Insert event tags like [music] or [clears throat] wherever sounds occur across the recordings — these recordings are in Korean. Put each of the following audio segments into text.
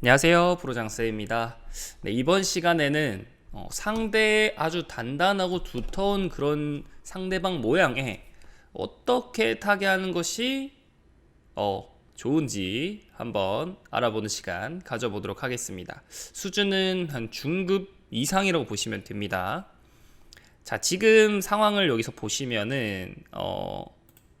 안녕하세요 프로장스입니다. 네, 이번 시간에는 어, 상대 아주 단단하고 두터운 그런 상대방 모양에 어떻게 타개하는 것이 어, 좋은지 한번 알아보는 시간 가져보도록 하겠습니다. 수준은 한 중급 이상이라고 보시면 됩니다. 자 지금 상황을 여기서 보시면은 어,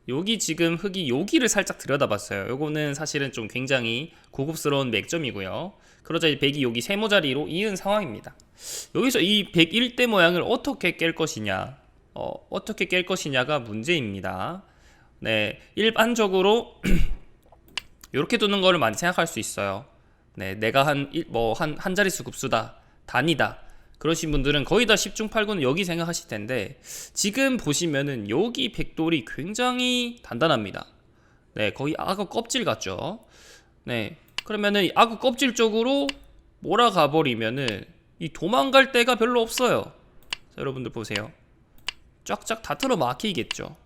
여기 지금 흙이 여기를 살짝 들여다봤어요. 요거는 사실은 좀 굉장히 고급스러운 맥점이고요. 그러자 이 백이 여기 세모자리로 이은 상황입니다. 여기서 이 101대 모양을 어떻게 깰 것이냐, 어, 어떻게 깰 것이냐가 문제입니다. 네, 일반적으로 [clears throat] 이렇게 두는 거를 많이 생각할 수 있어요. 네, 내가 한 뭐한한 자릿수 급수다, 단위다. 그러신 분들은 거의 다 10중 8구는 여기 생각하실 텐데 지금 보시면은 여기 백돌이 굉장히 단단합니다. 네, 거의 악어 껍질 같죠. 네, 그러면은 이 악어 껍질 쪽으로 몰아가 버리면은 이 도망갈 데가 별로 없어요. 자, 여러분들 보세요. 쫙쫙 다 틀어 막히겠죠.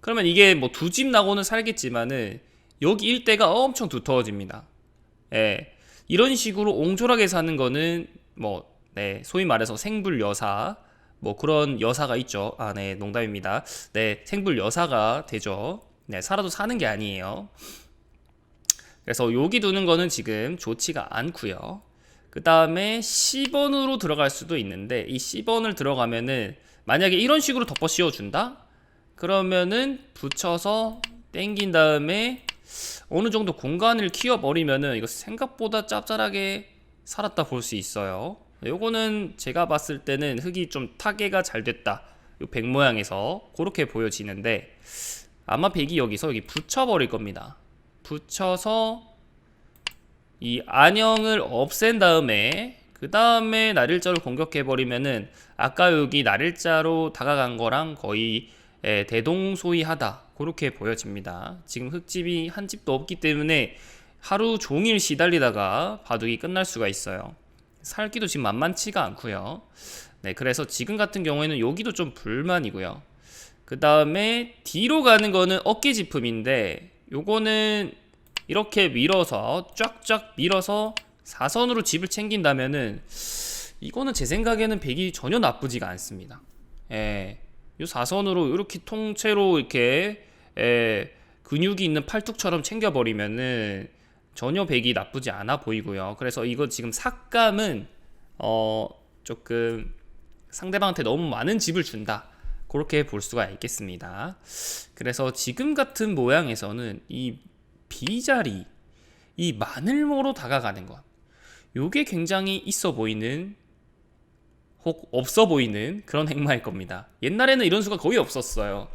그러면 이게 뭐 두 집 나고는 살겠지만은 여기 일대가 엄청 두터워집니다. 예. 이런 식으로 옹졸하게 사는 거는 뭐 네, 소위 말해서 생불 여사 뭐 그런 여사가 있죠. 아, 네, 농담입니다. 네, 생불 여사가 되죠. 네, 살아도 사는 게 아니에요. 그래서 여기 두는 거는 지금 좋지가 않고요. 그 다음에 10번으로 들어갈 수도 있는데 이 10번을 들어가면은 만약에 이런 식으로 덮어 씌워준다? 그러면은 붙여서 땡긴 다음에 어느 정도 공간을 키워버리면은 이거 생각보다 짭짤하게 살았다 볼 수 있어요. 요거는 제가 봤을 때는 흙이 좀 타개가 잘 됐다. 요 백 모양에서 그렇게 보여지는데 아마 백이 여기서 여기 붙여버릴 겁니다. 붙여서 이 안형을 없앤 다음에 그 다음에 날일자로 공격해 버리면은 아까 여기 날일자로 다가간 거랑 거의 예, 대동소이하다 그렇게 보여집니다. 지금 흙집이 한 집도 없기 때문에 하루 종일 시달리다가 바둑이 끝날 수가 있어요. 살기도 지금 만만치가 않고요. 네, 그래서 지금 같은 경우에는 여기도 좀 불만이고요. 그 다음에 뒤로 가는 거는 어깨 지품인데 요거는 이렇게 밀어서 쫙쫙 밀어서 사선으로 집을 챙긴다면은 이거는 제 생각에는 백이 전혀 나쁘지가 않습니다. 예. 요 사선으로 이렇게 통째로 이렇게 예, 근육이 있는 팔뚝처럼 챙겨버리면은 전혀 백이 나쁘지 않아 보이고요. 그래서 이거 지금 삭감은 어 조금 상대방한테 너무 많은 집을 준다. 그렇게 볼 수가 있겠습니다. 그래서 지금 같은 모양에서는 이 B자리, 이 마늘모로 다가가는 것. 요게 굉장히 있어 보이는 혹 없어 보이는 그런 행마일 겁니다. 옛날에는 이런 수가 거의 없었어요.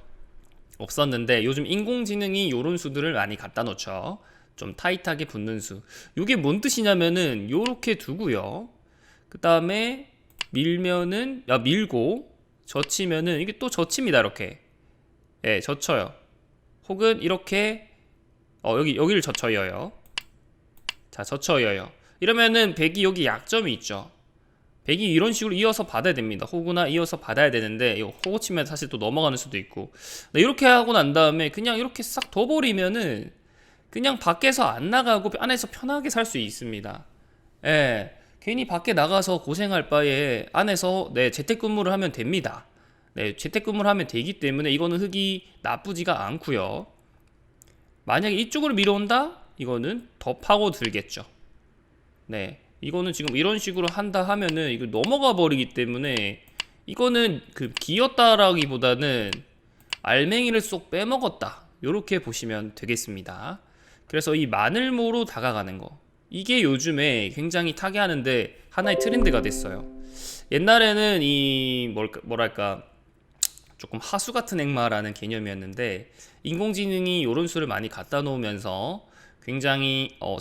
없었는데 요즘 인공지능이 요런 수들을 많이 갖다 놓죠. 좀 타이트하게 붙는 수. 이게 뭔 뜻이냐면은 요렇게 두고요. 그 다음에 밀면은 야 밀고 젖히면은 이게 또 젖힙니다 이렇게. 예, 젖혀요. 혹은 이렇게 어 여기 여기를 젖혀요. 자, 젖혀요. 이러면은 백이 여기 약점이 있죠. 백이 이런 식으로 이어서 받아야 됩니다. 호구나 이어서 받아야 되는데 이거 호구 치면 사실 또 넘어가는 수도 있고. 네, 이렇게 하고 난 다음에 그냥 이렇게 싹 둬버리면은 그냥 밖에서 안 나가고 안에서 편하게 살 수 있습니다. 예. 괜히 밖에 나가서 고생할 바에 안에서 네, 재택근무를 하면 됩니다. 네, 재택근무를 하면 되기 때문에 이거는 흙이 나쁘지가 않고요. 만약에 이쪽으로 밀어온다? 이거는 더 파고 들겠죠. 네. 이거는 지금 이런 식으로 한다 하면은 이거 넘어가 버리기 때문에 이거는 그 기었다라기보다는 알맹이를 쏙 빼먹었다. 이렇게 보시면 되겠습니다. 그래서 이 마늘모로 다가가는 거 이게 요즘에 굉장히 타개하는데 하나의 트렌드가 됐어요. 옛날에는 이 뭐랄까 조금 하수 같은 액마라는 개념이었는데 인공지능이 이런 수를 많이 갖다 놓으면서 굉장히 어,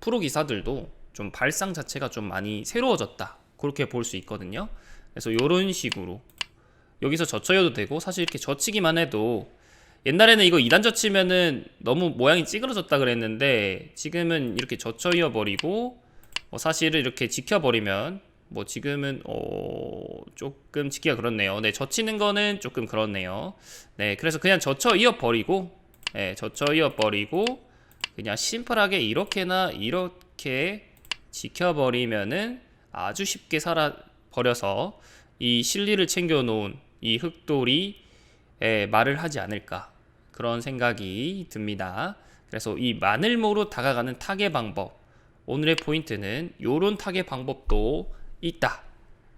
프로 기사들도 좀 발상 자체가 좀 많이 새로워졌다 그렇게 볼 수 있거든요. 그래서 이런 식으로 여기서 젖혀도 되고 사실 이렇게 젖히기만 해도 옛날에는 이거 2단 젖히면은 너무 모양이 찌그러졌다 그랬는데 지금은 이렇게 젖혀이어 버리고 뭐 사실은 이렇게 지켜버리면 뭐 지금은 어 조금 지키기가 그렇네요. 네, 젖히는 거는 조금 그렇네요. 네, 그래서 그냥 젖혀 이어 버리고 네, 젖혀 이어 버리고 그냥 심플하게 이렇게나 이렇게 지켜버리면은 아주 쉽게 살아 버려서 이 실리를 챙겨 놓은 이 흑돌이 에, 말을 하지 않을까 그런 생각이 듭니다. 그래서 이 마늘모로 다가가는 타개 방법 오늘의 포인트는 요런 타개 방법도 있다.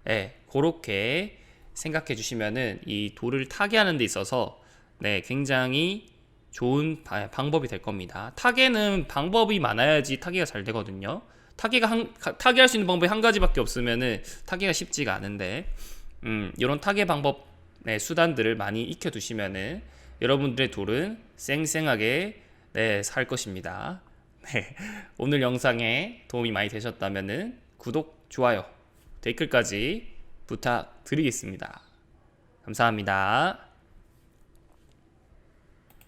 예, 그렇게 생각해 주시면은 이 돌을 타개하는 데 있어서 네, 굉장히 좋은 바- 방법이 될 겁니다. 타개는 방법이 많아야지 타개가 잘 되거든요. 타개가 한 가- 타개할 수 있는 방법이 한 가지밖에 없으면은 타개가 쉽지가 않은데 음, 이런 타개 방법 네, 수단들을 많이 익혀 두시면은 여러분들의 돌은 쌩쌩하게 네, 살 것입니다. [laughs] 네, 오늘 영상에 도움이 많이 되셨다면은 구독, 좋아요, 댓글까지 부탁드리겠습니다. 감사합니다.